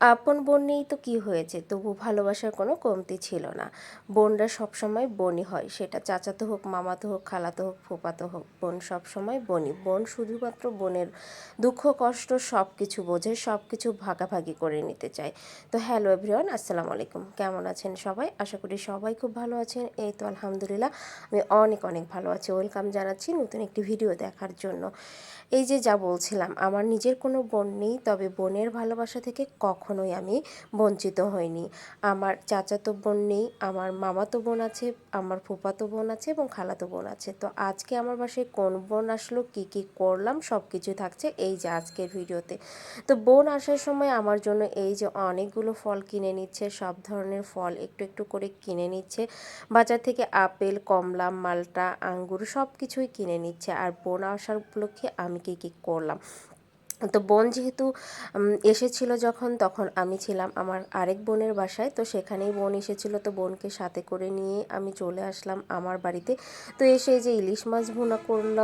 আপন বোন নেই তো কী হয়েছে? তবু ভালোবাসার কোনো কমতি ছিল না। বোনরা সবসময় বোনই হয়, সেটা চাচাতো হোক, মামাতো হোক, খালাতো হোক ফুপাতো হোক, বোন সবসময় বোনই বোন শুধুমাত্র বোনের দুঃখ, কষ্ট সব কিছু বোঝে সব কিছু ভাগাভাগি করে নিতে চায়। তো হ্যালো এভরিওয়ান, আসসালামু আলাইকুম। কেমন আছেন সবাই? আশা করি সবাই খুব ভালো আছেন। এই তো আলহামদুলিল্লাহ, আমি অনেক অনেক ভালো আছি। ওয়েলকাম জানাচ্ছি নতুন একটি ভিডিও দেখার জন্য। এই যে যা বলছিলাম, আমার নিজের কোনো বোন নেই, তবে বোনের ভালোবাসা থেকে কখনোই আমি বঞ্চিত হইনি। আমার চাচাতো বোন নেই, আমার মামাতো বোন আছে, আমার ফুপাতো বোন আছে এবং খালাতো বোন আছে। তো আজকে আমার বাসায় কোন বোন আসলো, কি কি করলাম সব কিছু থাকছে এই যে আজকের ভিডিওতে। তো বোন আসার সময় আমার জন্য এই যে অনেকগুলো ফল কিনে নিচ্ছে, সব ধরনের ফল একটু একটু করে কিনে নিচ্ছে। বাজার থেকে আপেল, কমলা, মালটা, আঙ্গুর সব কিছুই কিনে নিচ্ছে। আর বোন আসার উপলক্ষে আমি কী কী করলাম? তো বোন যেহেতু এসেছিল যখন, তখন আমি ছিলাম আমার আরেক বোনের বাসায়। তো সেখানেই বোন এসেছিল, তো বোনকে সাথে করে নিয়ে আমি চলে আসলাম আমার বাড়িতে। তো এসে যে ইলিশ মাছ ভুনা করল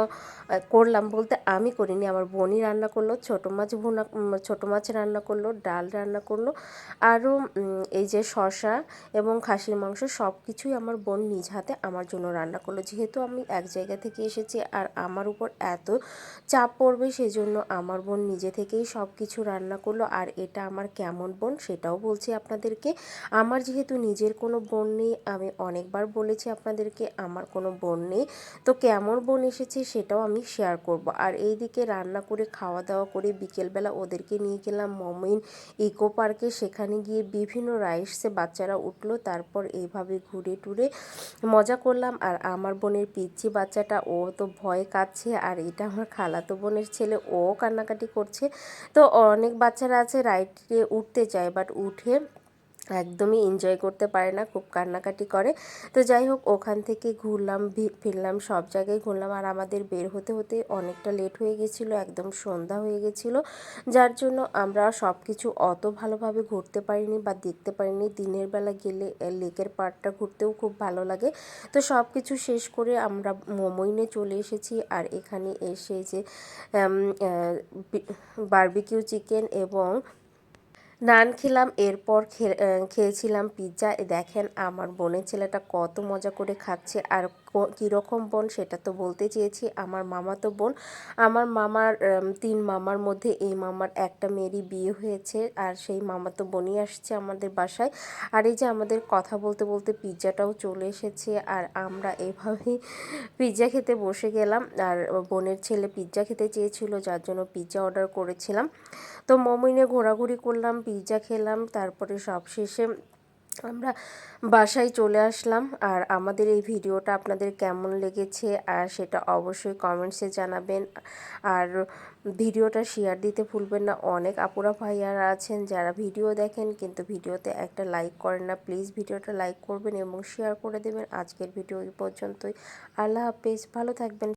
করলাম বলতে আমি করিনি, আমার বোনই রান্না করল, ছোটো মাছ ভুনা ছোটো মাছ রান্না করল, ডাল রান্না করল, আরও এই যে শশা এবং খাসির মাংস সব কিছুই আমার বোন নিজ হাতে আমার জন্য রান্না করল। যেহেতু আমি এক জায়গা থেকে এসেছি আর আমার উপর এত চাপ পড়বে, সেজন্য আমার বোন নিজে থেকেই সব কিছু রান্না করল। আর এটা আমার কেমন বোন সেটাও বলছি আপনাদেরকে। আমার যেহেতু নিজের কোনো বোন নেই, আমি অনেকবার বলেছি আপনাদেরকে, আমার কোনো বোন নেই। তো কেমন বোন এসেছে সেটাও আমি শেয়ার করব। আর এইদিকে রান্না করে খাওয়া দাওয়া করে বিকেলবেলা ওদেরকে নিয়ে গেলাম মমিন ইকো পার্কে। সেখানে গিয়ে বিভিন্ন রাইডসে বাচ্চারা উঠল, তারপর এইভাবে ঘুরে টুরে মজা করলাম। আর আমার বোনের পিচ্ছি বাচ্চাটা, ও তো ভয় কাচ্ছে আর এটা আমার খালাতো বোনের ছেলে, ও কান্নাকাটি করছে। তো অনেক বাচ্চারা আছে রাইডে উঠতে চায় বাট উঠে একদমই এনজয় করতে পারে না, খুব কান্নাকাটি করে। তো যাই হোক, ওখান থেকে ঘুরলাম ফিরলাম, সব জায়গায় ঘুরলাম। আর আমাদের বের হতে হতে অনেকটা লেট হয়ে গেছিল, একদম সন্ধ্যা হয়ে গেছিল। যার জন্য আমরা সব কিছু অত ভালোভাবে ঘুরতে পারিনি বা দেখতে পারিনি। দিনের বেলা গেলে লেকের পাড়টা ঘুরতেও খুব ভালো লাগে। তো সব কিছু শেষ করে আমরা মোমইনে চলে এসেছি। আর এখানে এসে যে বারবিকিউ চিকেন এবং নান খেলাম, এরপর খেয়েছিলাম পিৎজা দেখেন আমার বোনের ছেলেটা কত মজা করে খাচ্ছে আর কীরকম বোন সেটা তো বলতে চেয়েছি। আমার মামা তো বোন। আমার মামার তিন মামার মধ্যে এই মামার একটা মেয়েরই বিয়ে হয়েছে আর সেই মামা তো বোনই আসছে আমাদের বাসায়। আর এই যে আমাদের কথা বলতে বলতে পিৎজাটাও চলে এসেছে আর আমরা এভাবেই পিৎজা খেতে বসে গেলাম। আর বোনের ছেলে পিৎজা খেতে চেয়েছিল, যার জন্য পিৎজা অর্ডার করেছিলাম। তো মমিনে ঘোরাঘুরি করলাম পিৎজা খেলাম, তারপরে সব শেষে আমরা বাসায় চলে আসলাম। আর আমাদের এই ভিডিওটা আপনাদের কেমন লেগেছে, আর সেটা অবশ্যই কমেন্টসে জানাবেন। আর ভিডিওটা শেয়ার দিতে ভুলবেন না। অনেক আপুরা ভাইয়ারা আছেন যারা ভিডিও দেখেন, কিন্তু ভিডিওতে একটা লাইক করেন না। প্লিজ ভিডিওটা লাইক করবেন এবং শেয়ার করে দেবেন। আজকের ভিডিও এই পর্যন্তই। আল্লাহ হাফেজ। ভালো থাকবেন।